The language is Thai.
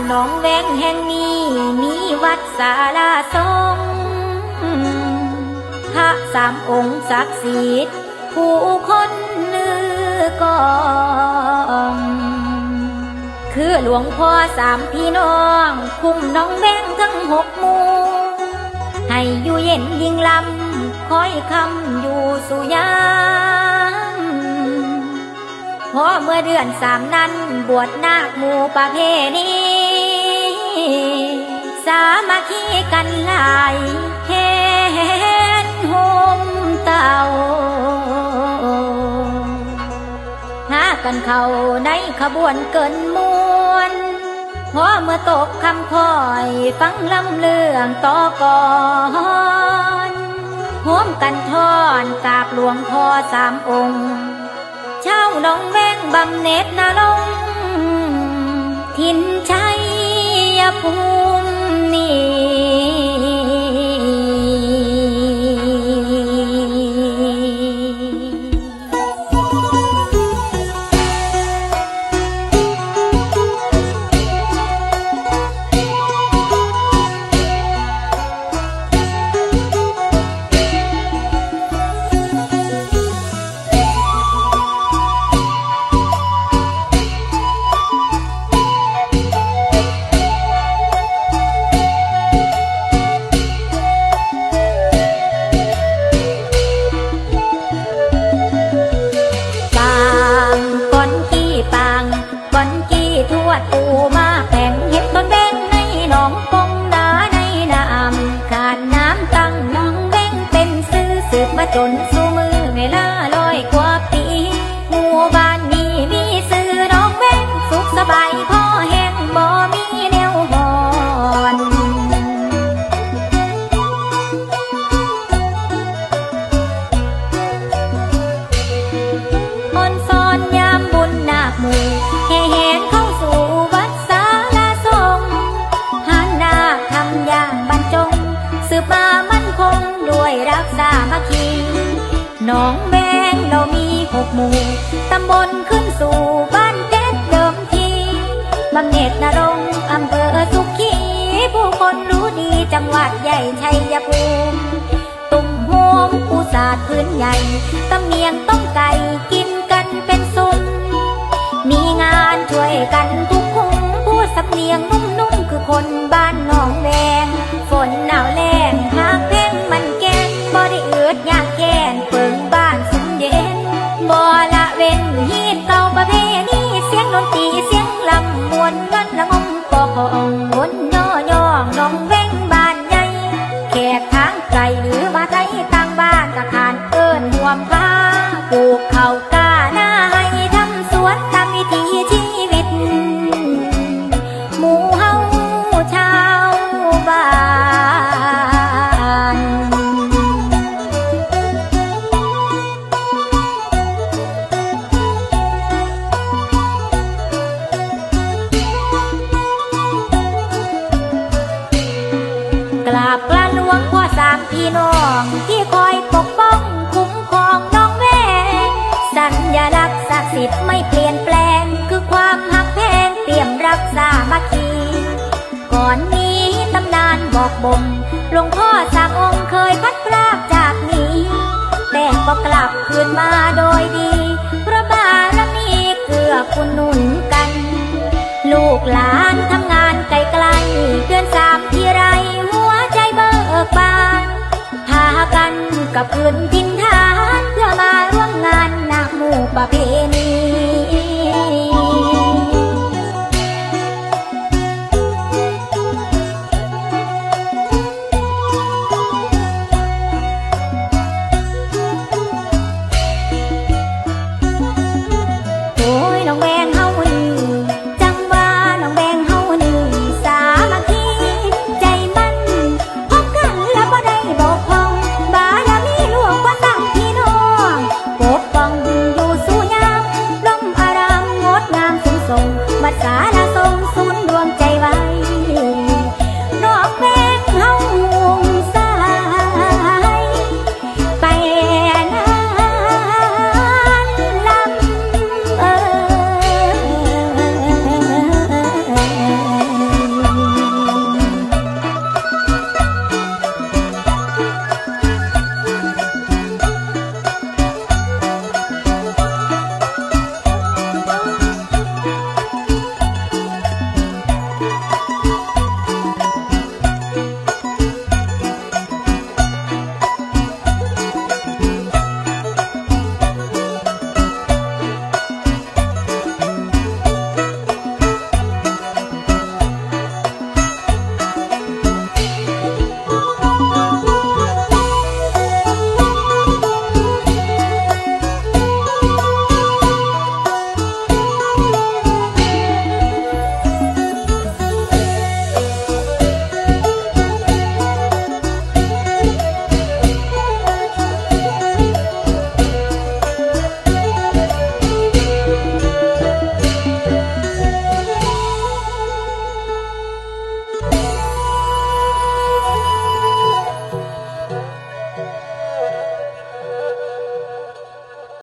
านหนองแวงแห่งนี้ มีวัดสาลาทรงพระสามองค์ศักดิ์สิทธิ์ผู้คนนือกองคือหลวงพ่อสามพี่น้อง คุ้มน้องแบงทั้งหกมูให้อยู่เย็นยิงลำคอยคำอยู่สุยามพอเมื่อเดือนสามนั้น บวชนาคหมู่ประเพณีามัคคีกันหลายเฮ็ดโฮมเต่าหากันเข้าในขบวนเกินมวลพอเมื่อตกคำคอยฟังลำเลืองต่อก่อนห่วมกันทอนกราบหลวงพ่อสามองค์ เช่าน้องแวงบำเน็จนาลง ทินชัยภู วดปูมา สืบมามั่นคงด้วยรักษามัคคีหนองแบงเรามีหกหมู่ตำบลขึ้นสู่บ้านเพชรเดิมทีบำเหน็จนรงอำเภอสุขีผู้คนรู้ดีจังหวัดใหญ่ชัยภูมิตุ่มโฮมปูสาดพื้นใหญ่ตำเนียงต้มไก่กินกันเป็นซุ้มมีงานช่วยกันทุก องที่คอยปกป้อง คุ้มครองน้องแม่สัญญาลักษณ์ศักดิ์สิทธิ์ไม่เปลี่ยนแปลง คือความหักแพงเตรียมรักษามาคีก่อนนี้ตำนานบอกบ่มหลวงพ่อสามองค์เคยพัดพรากจากนี้ แต่ก็กลับคืนมาโดยดีเพราะบารมีเกื้อคุณหนุนกัน ลูกหลานทำงานไกลๆ กับคืนทิ